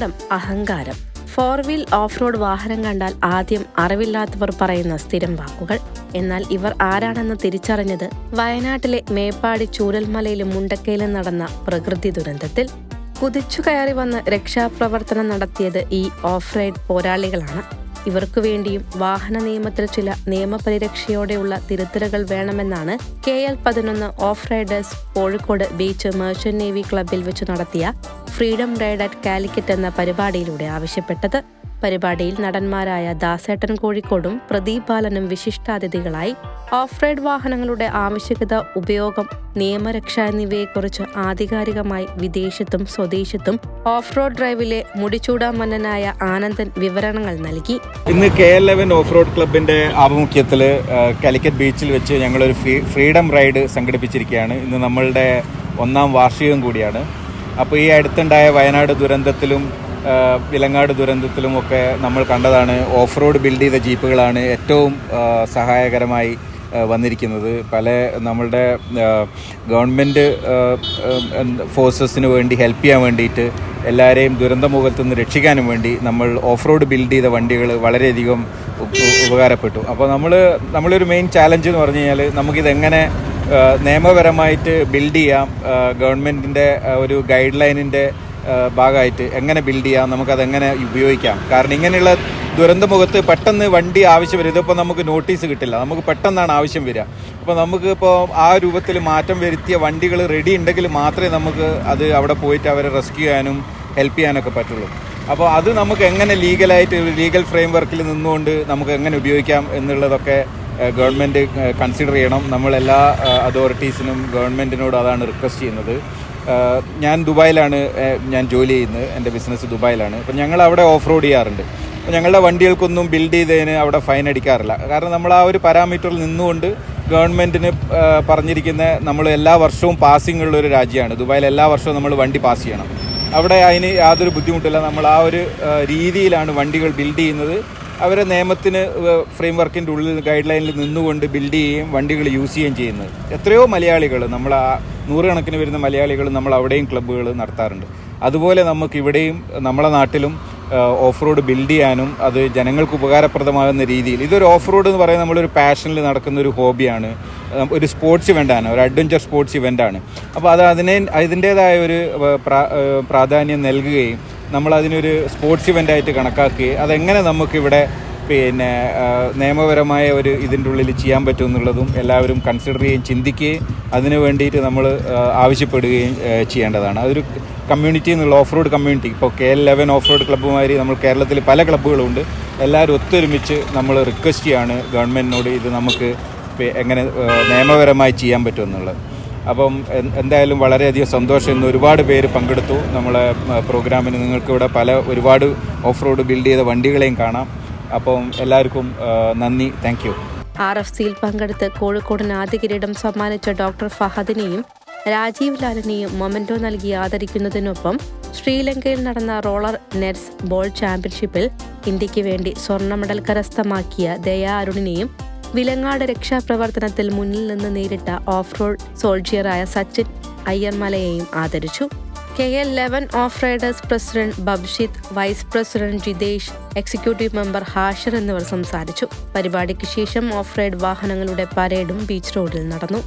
അപകടം അഹങ്കാരം. Four wheel off road വാഹനം കണ്ടാൽ ആദ്യം അറിവില്ലാത്തവർ പറയുന്ന സ്ഥിരം വാക്കുകൾ. എന്നാൽ ഇവർ ആരാണെന്ന് തിരിച്ചറിഞ്ഞത് വയനാട്ടിലെ മേപ്പാടി ചൂരൽമലയിലും മുണ്ടക്കയിലും നടന്ന പ്രകൃതി ദുരന്തത്തിൽ. കുതിച്ചു കയറി വന്ന് രക്ഷാപ്രവർത്തനം നടത്തിയത് ഈ ഓഫ് റൈഡ് പോരാളികളാണ്. ഇവർക്കു വേണ്ടിയും വാഹന നിയമത്തിൽ ചില നിയമപരിരക്ഷയോടെയുള്ള തിരുത്തലുകൾ വേണമെന്നാണ് കെ എൽ പതിനൊന്ന് off riders Kozhikode beach merchant navy ക്ലബിൽ വെച്ച് നടത്തിയ ഫ്രീഡം റൈഡ് അറ്റ് കാലിക്കറ്റ് എന്ന പരിപാടിയിലൂടെ ആവശ്യപ്പെട്ടത്. പരിപാടിയിൽ നടന്മാരായ ദാസേട്ടൻ കോഴിക്കോടും പ്രദീപ് ബാലനും വിശിഷ്ടാതിഥികളായി ഓഫ് റൈഡ് വാഹനങ്ങളുടെ ആവശ്യകത ഉപയോഗം നിയമരക്ഷ എന്നിവയെക്കുറിച്ച് ആധികാരികമായി വിദേശത്തും സ്വദേശത്തും ഓഫ് റോഡ് ഡ്രൈവിലെ മുടിച്ചൂടാമന്നനായ ആനന്ദൻ വിവരണങ്ങൾ നൽകി. ഇന്ന് K L eleven off road ക്ലബിന്റെ ആഭിമുഖ്യത്തിൽ കാലിക്കറ്റ് ബീച്ചിൽ വെച്ച് ഞങ്ങൾ ഒരു ഫ്രീഡം റൈഡ് സംഘടിപ്പിച്ചിരിക്കുകയാണ്. ഇന്ന് നമ്മളുടെ ഒന്നാം വാർഷികം കൂടിയാണ്. അപ്പോൾ ഈ അടുത്തുണ്ടായ വയനാട് ദുരന്തത്തിലും വിലങ്ങാട് ദുരന്തത്തിലും ഒക്കെ നമ്മൾ കണ്ടതാണ്. ഓഫ് റോഡ് ബിൽഡ് ചെയ്ത ജീപ്പുകളാണ് ഏറ്റവും സഹായകരമായി വന്നിരിക്കുന്നത്. പല നമ്മളുടെ ഗവൺമെന്റ് ഫോഴ്സസിന് വേണ്ടി ഹെൽപ്പ് ചെയ്യാൻ വേണ്ടിയിട്ട് എല്ലാവരെയും ദുരന്തമുഖത്തു നിന്ന് രക്ഷിക്കാനും വേണ്ടി നമ്മൾ ഓഫ് റോഡ് ബിൽഡ് ചെയ്ത വണ്ടികൾ വളരെയധികം ഉപകാരപ്പെട്ടു. അപ്പോൾ നമ്മൾ നമ്മളൊരു മെയിൻ ചാലഞ്ച് എന്ന് പറഞ്ഞു കഴിഞ്ഞാൽ നമുക്കിതെങ്ങനെ നിയമപരമായിട്ട് ബിൽഡ് ചെയ്യാം ഗവൺമെന്റിന്റെ ഒരു ഗൈഡ് ലൈനിന്റെ ഭാഗമായിട്ട് എങ്ങനെ ബിൽഡ് ചെയ്യാം നമുക്കതെങ്ങനെ ഉപയോഗിക്കാം. കാരണം ഇങ്ങനെയുള്ള ദുരന്തമുഖത്ത് പെട്ടെന്ന് വണ്ടി ആവശ്യം വരും. ഇതിപ്പോൾ നമുക്ക് നോട്ടീസ് കിട്ടില്ല. നമുക്ക് പെട്ടെന്നാണ് ആവശ്യം വരിക. അപ്പോൾ നമുക്ക് ഇപ്പോൾ ആ രൂപത്തിൽ മാറ്റം വരുത്തിയ വണ്ടികൾ റെഡി ഉണ്ടെങ്കിൽ മാത്രമേ നമുക്ക് അത് അവിടെ പോയിട്ട് അവരെ റെസ്ക്യൂ ചെയ്യാനും ഹെൽപ്പ് ചെയ്യാനൊക്കെ പറ്റുള്ളൂ. അപ്പോൾ അത് നമുക്ക് എങ്ങനെ ലീഗലായിട്ട് ഒരു ലീഗൽ ഫ്രെയിം വർക്കിൽ നിന്നുകൊണ്ട് നമുക്ക് എങ്ങനെ ഉപയോഗിക്കാം എന്നുള്ളതൊക്കെ ഗവൺമെന്റ് കൺസിഡർ ചെയ്യണം. നമ്മളെല്ലാ അതോറിറ്റീസിനും ഗവൺമെന്റിനോട് അതാണ് റിക്വസ്റ്റ് ചെയ്യുന്നത്. ഞാൻ ദുബായിലാണ് ഞാൻ ജോലി ചെയ്യുന്നത് എന്റെ ബിസിനസ് ദുബായിലാണ്. അപ്പം ഞങ്ങൾ അവിടെ ഓഫ് റോഡ് ചെയ്യാറുണ്ട്. അപ്പോൾ ഞങ്ങളുടെ വണ്ടികൾക്കൊന്നും ബിൽഡ് ചെയ്തതിന് അവിടെ ഫൈൻ അടിക്കാറില്ല. കാരണം നമ്മൾ ആ ഒരു പാരാമീറ്ററിൽ നിന്നുകൊണ്ട് ഗവൺമെന്റിന് പറഞ്ഞിരിക്കുന്ന നമ്മൾ എല്ലാ വർഷവും പാസിംഗ് ഉള്ള ഒരു രാജ്യമാണ്. ദുബായിൽ എല്ലാ വർഷവും നമ്മൾ വണ്ടി പാസ് ചെയ്യണം. അവിടെ അതിന് യാതൊരു ബുദ്ധിമുട്ടില്ല. നമ്മൾ ആ ഒരു രീതിയിലാണ് വണ്ടികൾ ബിൽഡ് ചെയ്യുന്നത്. അവരെ നിയമത്തിന് ഫ്രെയിം വർക്കിന്റെ ഉള്ളിൽ ഗൈഡ് ലൈനിൽ നിന്നുകൊണ്ട് ബിൽഡ് ചെയ്യുകയും വണ്ടികൾ യൂസ് ചെയ്യുകയും ചെയ്യുന്നത്. എത്രയോ മലയാളികൾ നമ്മൾ ആ നൂറുകണക്കിന് വരുന്ന മലയാളികൾ നമ്മൾ അവിടെയും ക്ലബ്ബുകൾ നടത്താറുണ്ട്. അതുപോലെ നമുക്ക് ഇവിടെയും നമ്മളെ നാട്ടിലും ഓഫ് റോഡ് ബിൽഡ് ചെയ്യാനും അത് ജനങ്ങൾക്ക് ഉപകാരപ്രദമാകുന്ന രീതിയിൽ. ഇതൊരു ഓഫ് റോഡ് എന്ന് പറയുന്നത് നമ്മളൊരു പാഷനിൽ നടക്കുന്ന ഒരു ഹോബിയാണ് ഒരു സ്പോർട്സ് ഇവന്റാണ് ഒരു അഡ്വഞ്ചർ സ്പോർട്സ് ഇവന്റാണ് അപ്പോൾ അത് അതിനെ അതിന്റേതായ ഒരു പ്രാധാന്യം നൽകുകയും നമ്മൾ അതിനൊരു സ്പോർട്സ് ഇവന്റായിട്ട് കണക്കാക്കുകയും അതെങ്ങനെ നമുക്കിവിടെ പിന്നെ നിയമപരമായ ഒരു ഇതിന്റെ ഉള്ളിൽ ചെയ്യാൻ പറ്റും എന്നുള്ളതും എല്ലാവരും കൺസിഡർ ചെയ്യുകയും ചിന്തിക്കുകയും അതിനു വേണ്ടിയിട്ട് നമ്മൾ ആവശ്യപ്പെടുകയും ചെയ്യേണ്ടതാണ്. അതൊരു കമ്മ്യൂണിറ്റി എന്നുള്ള ഓഫ് റോഡ് കമ്മ്യൂണിറ്റി ഇപ്പോൾ K L eleven off road ക്ലബ്ബുമാതിരി നമ്മൾ കേരളത്തിൽ പല ക്ലബ്ബുകളുണ്ട് എല്ലാവരും ഒത്തൊരുമിച്ച് നമ്മൾ റിക്വസ്റ്റ് ചെയ്യാണ് ഗവൺമെന്റിനോട് ഇത് നമുക്ക് എങ്ങനെ നിയമപരമായി ചെയ്യാൻ പറ്റുമെന്നുള്ളത്. അപ്പം എന്തായാലും വളരെയധികം സന്തോഷം. ഇന്ന് ഒരുപാട് പേര് പങ്കെടുത്തു. നമ്മളെ പ്രോഗ്രാമിന് നിങ്ങൾക്കിവിടെ പല ഒരുപാട് ഓഫ് റോഡ് ബിൽഡ് ചെയ്ത വണ്ടികളെയും കാണാം. അപ്പം എല്ലാവർക്കും നന്ദി. താങ്ക് യു ആർ എഫ് സിയിൽ പങ്കെടുത്ത് കോഴിക്കോടിന് ആദ്യ കിരീടം സമ്മാനിച്ച ഡോക്ടർ ഫഹദിനെയും രാജീവ് ലാലിനെയും മൊമെന്റോ നൽകി ആദരിക്കുന്നതിനൊപ്പം ശ്രീലങ്കയിൽ നടന്ന റോളർ നെറ്റ്സ് ബോൾ ചാമ്പ്യൻഷിപ്പിൽ ഇന്ത്യയ്ക്ക് വേണ്ടി സ്വർണ മെഡൽ കരസ്ഥമാക്കിയ ദയാ അരുണിനെയും വിലങ്ങാട് രക്ഷാപ്രവർത്തനത്തിൽ മുന്നിൽ നിന്ന് നേരിട്ട ഓഫ് റോഡ് സോൾജിയറായ സച്ചിൻ അയ്യർമലയെയും ആദരിച്ചു. K L eleven off riders president Babshith vice president Jithesh executive member Hashar എന്നിവർ സംസാരിച്ചു. പരിപാടിക്ക് ശേഷം ഓഫ് റൈഡ് വാഹനങ്ങളുടെ പരേഡും ബീച്ച് റോഡിൽ നടന്നു.